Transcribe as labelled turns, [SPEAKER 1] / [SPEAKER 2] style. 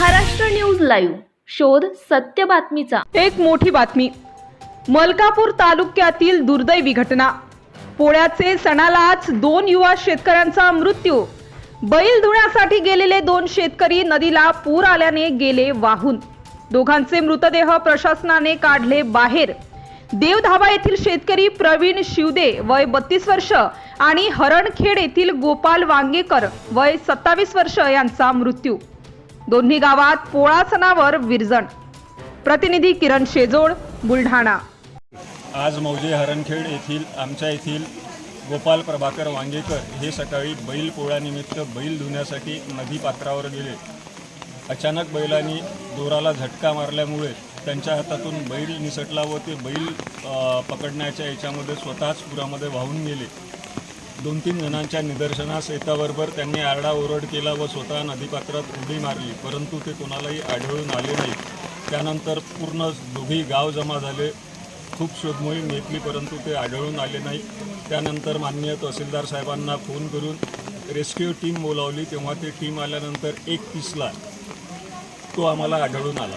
[SPEAKER 1] Maharashtra news live. शोध सत्य बातमीचा.
[SPEAKER 2] एक मोठी बातमी. मलकापूर तालुक्यातील दुर्दैवी घटना. पोळ्याचे सणालाच दोन युवा शेतकऱ्यांचा मृत्यू. बैल धुण्यासाठी गेलेले दोन शेतकरी नदीला पूर आल्याने गेले वाहून. दोघांचे मृतदेह प्रशासनाने काढले बाहेर. देवधाबा येथील शेतकरी प्रवीण शिवदे वय बत्तीस वर्ष आणि हरणखेड येथील गोपाल वांगेकर वय सत्तावीस वर्ष यांचा मृत्यू. दोन्ही गावात पोळासनावर विरजण. प्रतिनिधी किरण शेजोड बुलढाणा.
[SPEAKER 3] आज मौजे हरणखेड येथील आमच्या येथील गोपाल प्रभाकर वांगेकर हे सकाळी बैल पोळ्यानिमित्त बैल धुण्यासाठी नदी पात्रावर गेले. अचानक बैलांनी दोराला झटका मारल्यामुळे त्यांच्या हातातून बैल निसटला व ते बैल पकडण्याच्या याच्यामध्ये स्वतःच पुरामध्ये वाहून गेले. दोन तीन जणांच्या निदर्शनास येताबरोबर त्यांनी आरडाओरड केला व स्वतः नदीपात्रात उडी मारली परंतु ते कोणालाही आढळून आले नाही. त्यानंतर पूर्ण दोघी गाव जमा झाले. खूप शोधमोहीम घेतली परंतु ते आढळून आले नाही. त्यानंतर माननीय तहसीलदार साहेबांना फोन करून रेस्क्यू टीम बोलावली. तेव्हा ते टीम आल्यानंतर एक तीसला तो आम्हाला आढळून आला.